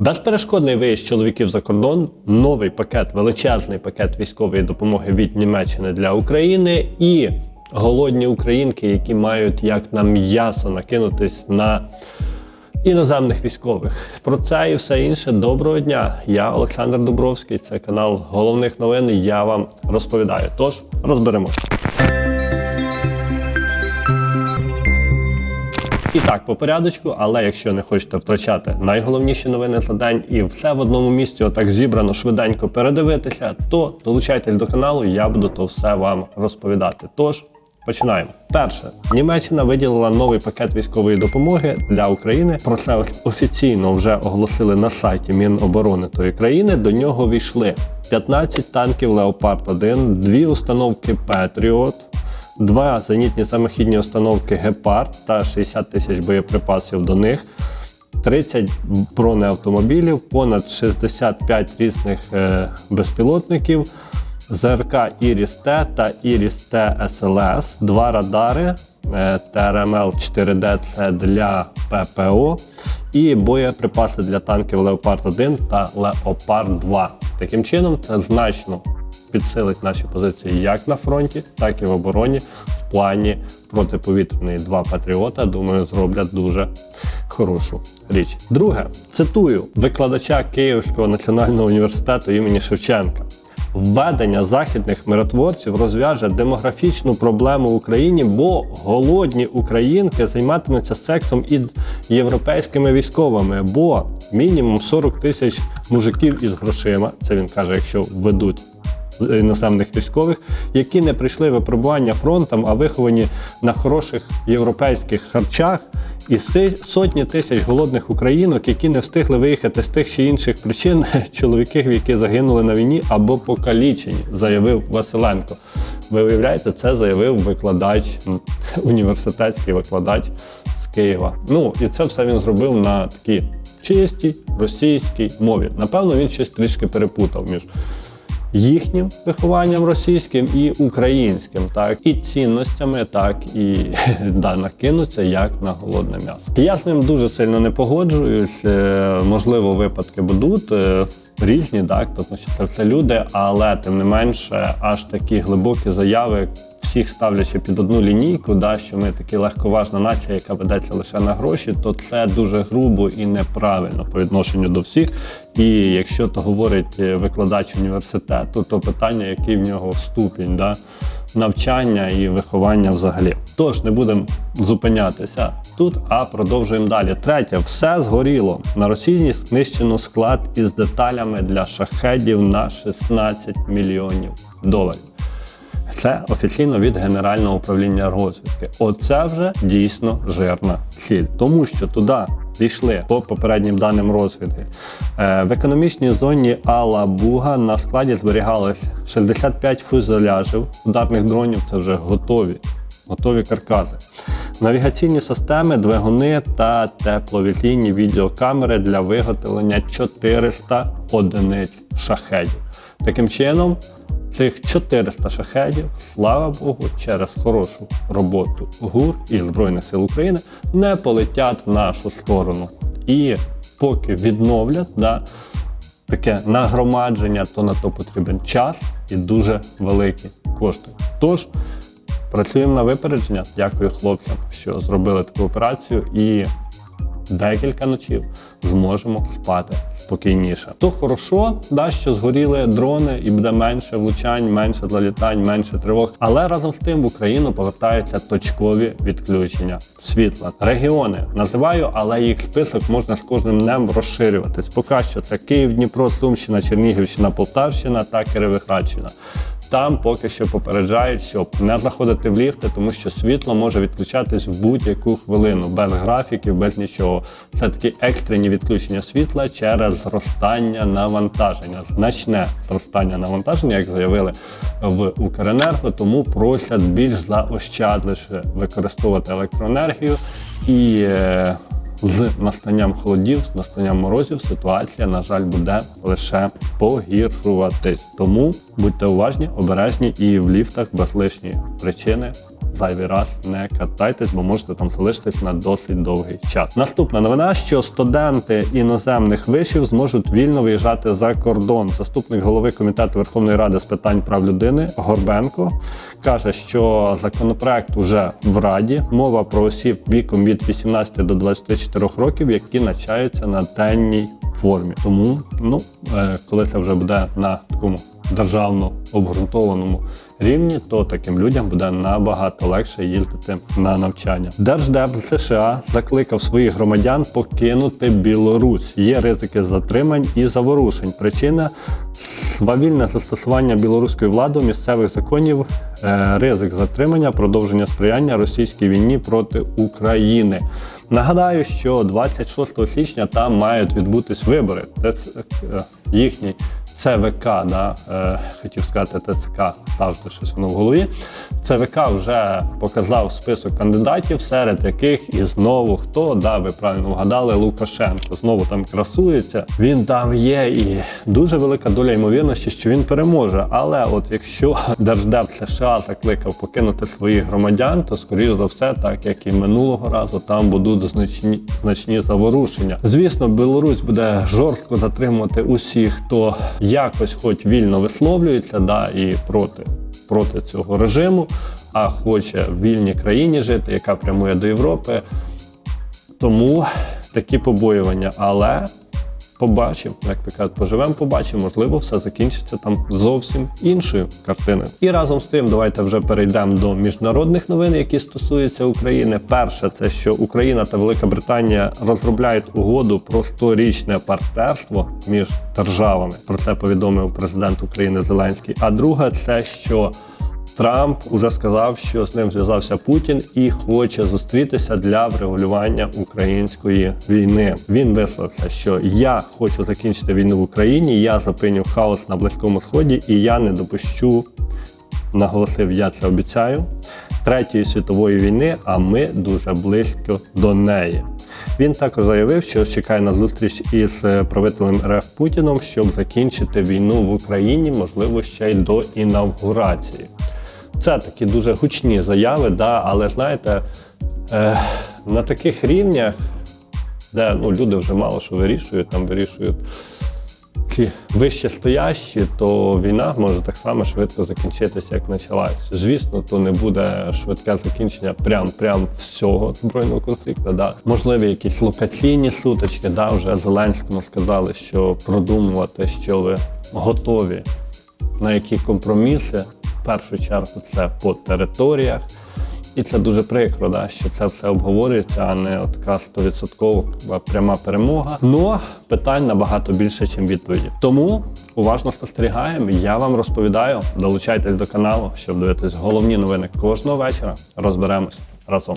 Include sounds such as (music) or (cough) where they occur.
Безперешкодний виїзд чоловіків за кордон, новий пакет, величезний пакет військової допомоги від Німеччини для України і голодні українки, які мають як на м'ясо накинутись на іноземних військових. Про це і все інше. Доброго дня. Я Олександр Дубровський. Це канал головних новин. Я вам розповідаю. Тож розберемося. І так, по порядочку, але якщо не хочете втрачати найголовніші новини за день і все в одному місці, отак зібрано швиденько передивитися, то долучайтесь до каналу, я буду то все вам розповідати. Тож. Починаємо. Перше, Німеччина виділила новий пакет військової допомоги для України. Про це офіційно вже оголосили на сайті Міноборони тої країни. До нього війшли 15 танків Леопард 1 дві установки Петріот, два зенітні самохідні установки Гепард та 60 тисяч боєприпасів до них. 30 бронеавтомобілів, понад 65 різних е, безпілотників, ЗРК Іріс-Т та Іріс-Т СЛС, два радари ТРМЛ 4D це для ППО і боєприпаси для танків Леопард 1 та Леопард 2. Таким чином, це значно підсилить наші позиції як на фронті, так і в обороні в плані протиповітряної два патріота. Думаю, зроблять дуже хорошу річ. Друге, цитую викладача Київського національного університету імені Шевченка. Введення західних миротворців розв'яже демографічну проблему в Україні, бо голодні українки займатимуться сексом із європейськими військовими, бо мінімум 40 тисяч мужиків із грошима. Це він каже, якщо введуть іноземних військових, які не прийшли випробування фронтом, а виховані на хороших європейських харчах, і сотні тисяч голодних українок, які не встигли виїхати з тих чи інших причин, (laughs) чоловіків, які загинули на війні або покалічені, заявив Василенко. Ви уявляєте, це заявив викладач, (laughs) університетський викладач з Києва. Ну і це все він зробив на такій чистій російській мові. Напевно, він щось трішки перепутав між їхнім вихованням російським і українським, так і цінностями, так і (laughs) да, накинуться як на голодне м'ясо. Я з ним дуже сильно не погоджуюсь. Е, Можливо, випадки будуть е, різні, так тому що це все люди, але тим не менше, аж такі глибокі заяви. Всіх ставлячи під одну лінійку, да, що ми такі легковажна нація, яка ведеться лише на гроші, то це дуже грубо і неправильно по відношенню до всіх. І якщо то говорить е, викладач університету, то питання, який в нього ступінь да, навчання і виховання взагалі. Тож не будемо зупинятися тут, а продовжуємо далі. Третє, все згоріло. На Росії знищено склад із деталями для шахедів на 16 мільйонів доларів. Це офіційно від Генерального управління розвідки. Оце вже дійсно жирна ціль, тому що туди дійшли по попереднім даним розвідки. Е, в економічній зоні Алабуга на складі зберігалось 65 фюзеляжів ударних дронів. Це вже готові, готові каркаси. Навігаційні системи, двигуни та тепловізійні відеокамери для виготовлення 400 одиниць шахедів. Таким чином, Цих 400 шахедів, слава Богу, через хорошу роботу ГУР і Збройних сил України не полетять в нашу сторону. І поки відновлять да, таке нагромадження, то на то потрібен час і дуже великі кошти. Тож працюємо на випередження. Дякую хлопцям, що зробили таку операцію і декілька ночів зможемо спати спокійніше. То хорошо, да, що згоріли дрони і буде менше влучань, менше залітань, менше тривог. Але разом з тим в Україну повертаються точкові відключення світла. Регіони називаю, але їх список можна з кожним днем розширюватись. Поки що це Київ, Дніпро, Сумщина, Чернігівщина, Полтавщина та Кіровоградщина. Там поки що попереджають, щоб не заходити в ліфти, тому що світло може відключатись в будь-яку хвилину, без графіків, без нічого. Це такі екстрені відключення світла через зростання навантаження. Значне зростання навантаження, як заявили в Укренерго, тому просять більш заощадливіше використовувати електроенергію і. З настанням холодів, з настанням морозів ситуація, на жаль, буде лише погіршуватись. Тому будьте уважні, обережні і в ліфтах без лишньої причини зайвий раз не катайтесь, бо можете там залишитись на досить довгий час. Наступна новина, що студенти іноземних вишів зможуть вільно виїжджати за кордон. Заступник голови комітету Верховної Ради з питань прав людини Горбенко каже, що законопроект уже в Раді. Мова про осіб віком від 18 до 24 років, які навчаються на денній формі. Тому, ну е, коли це вже буде на такому державно обґрунтованому рівні, то таким людям буде набагато легше їздити на навчання. Держдеп США закликав своїх громадян покинути Білорусь. Є ризики затримань і заворушень. Причина свавільне застосування білоруської влади місцевих законів, е, ризик затримання, продовження сприяння російській війні проти України. Нагадаю, що 26 січня там мають відбутись вибори. Це е, їхній ЦВК, да, е, хотів сказати ТЦК, завжди щось воно в голові. ЦВК вже показав список кандидатів, серед яких і знову хто, да, ви правильно вгадали, Лукашенко. Знову там красується. Він там є, і дуже велика доля ймовірності, що він переможе. Але от якщо (laughs) Держдеп США закликав покинути своїх громадян, то скоріш за все, так як і минулого разу, там будуть значні значні заворушення. Звісно, Білорусь буде жорстко затримувати усіх, хто якось хоч вільно висловлюється, да, і проти, проти цього режиму, а хоче в вільній країні жити, яка прямує до Європи. Тому такі побоювання. Але побачимо, як то кажуть, поживемо, побачимо, можливо, все закінчиться там зовсім іншою картиною. І разом з тим, давайте вже перейдемо до міжнародних новин, які стосуються України. Перше, це що Україна та Велика Британія розробляють угоду про сторічне партнерство між державами. Про це повідомив президент України Зеленський. А друге, це що Трамп уже сказав, що з ним зв'язався Путін і хоче зустрітися для врегулювання української війни. Він висловився, що я хочу закінчити війну в Україні, я зупиню хаос на близькому сході, і я не допущу, наголосив, я це обіцяю. Третьої світової війни, а ми дуже близько до неї. Він також заявив, що чекає на зустріч із правителем РФ Путіном, щоб закінчити війну в Україні, можливо, ще й до інавгурації. Це такі дуже гучні заяви, да, але знаєте, е, на таких рівнях, де ну, люди вже мало що вирішують, там вирішують ці вище стоящі, то війна може так само швидко закінчитися, як почалась. Звісно, то не буде швидке закінчення прям прям всього збройного конфлікту. Да. Можливі якісь локаційні сутички, да, вже Зеленському сказали, що продумувати, що ви готові на які компроміси. В першу чергу це по територіях. І це дуже прикро, да, що це все обговорюється, а не така 100% пряма перемога. Ну питань набагато більше, ніж відповіді. Тому уважно спостерігаємо. Я вам розповідаю. Долучайтесь до каналу, щоб дивитись головні новини кожного вечора. Розберемось разом.